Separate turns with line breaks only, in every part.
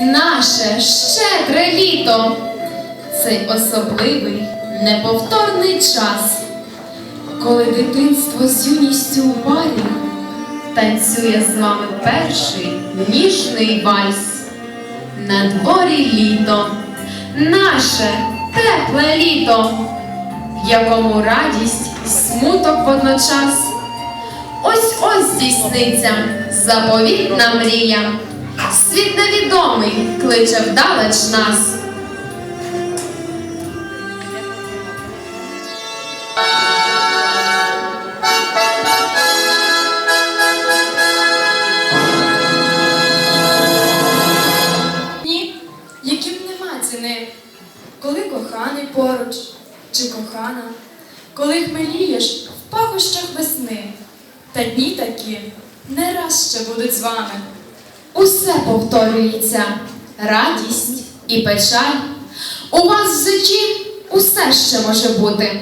наше щедре літо. Цей особливий, неповторний час, коли дитинство з юністю у парі танцює з вами перший ніжний вальс. На дворі літо, наше тепле літо, в якому радість і смуток водночас. Ось ось здійсниться заповітна мрія. Світ невідомий кличе вдалеч нас.
Дні, яким нема ціни, коли коханий поруч чи кохана, коли хмелієш в пахощах весни, та дні такі не раз ще будуть з вами.
Усе повторюється, радість і печаль. У вас в житті усе ще може бути.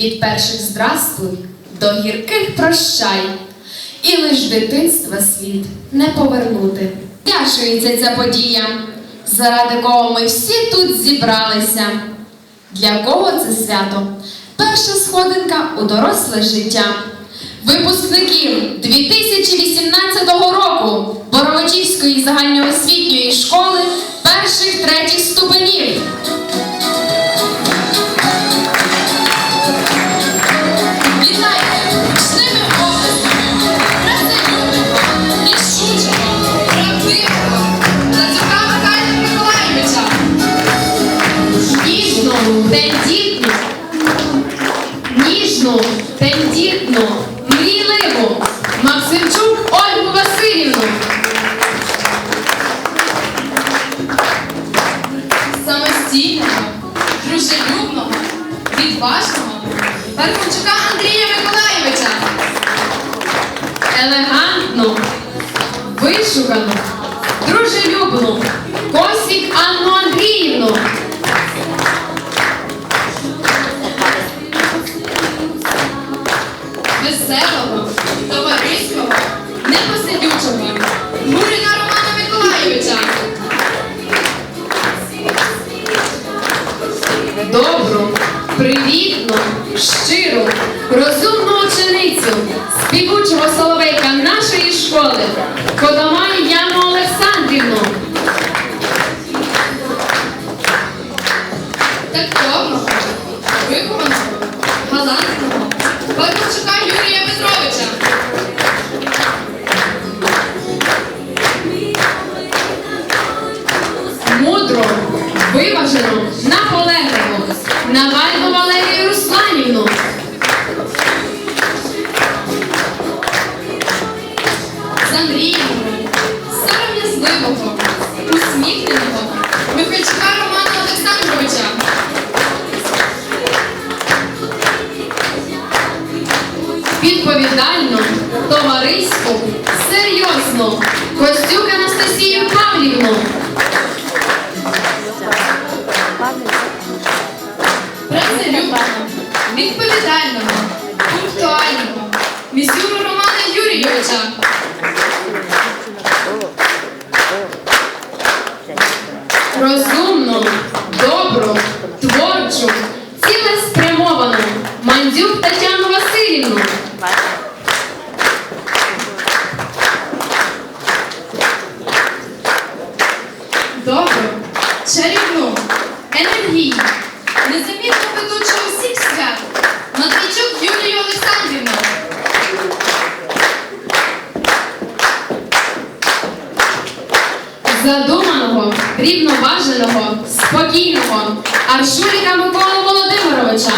Від перших здрастуй до гірких прощай. І лиш дитинства слід не повернути. Тяшується ця подія, заради кого ми всі тут зібралися. Для кого це свято? Перша сходинка у доросле життя. Випускників 2018 року Боровичівської загальноосвітньої школи перших третіх ступенів. Максимчук Ольгу Васильівну.
самостійного, дружелюбного, відважного Пархомчука Андрія Миколаєвича,
елегантну, вишукану, дружелюбну, Косік Анну Андріївну.
веселого, товариського, непосидючого мурина Романа Миколаєвича,
Добру, привітну, виважену, наполегливу, Навальну Валерію Русланівну.
замріяного, сором'язливого, усміхненого Михайчука Романа Олександровича.
Відповідальну, товариську, серйозну, Костюк Анастасію Павлівну.
Працелюбного, відповідального, пунктуального, місюру Романа Юрійовича,
розумну, добру, творчу, цілеспрямовану Мандзюк Тетяну Васильівну.
добру, чарівну, енергійну, незамітно ведучого усіх свят, Матвійчук Юлію Олександрівну,
Задуманого, рівноваженого, спокійного Аршуліка Микола Володимировича.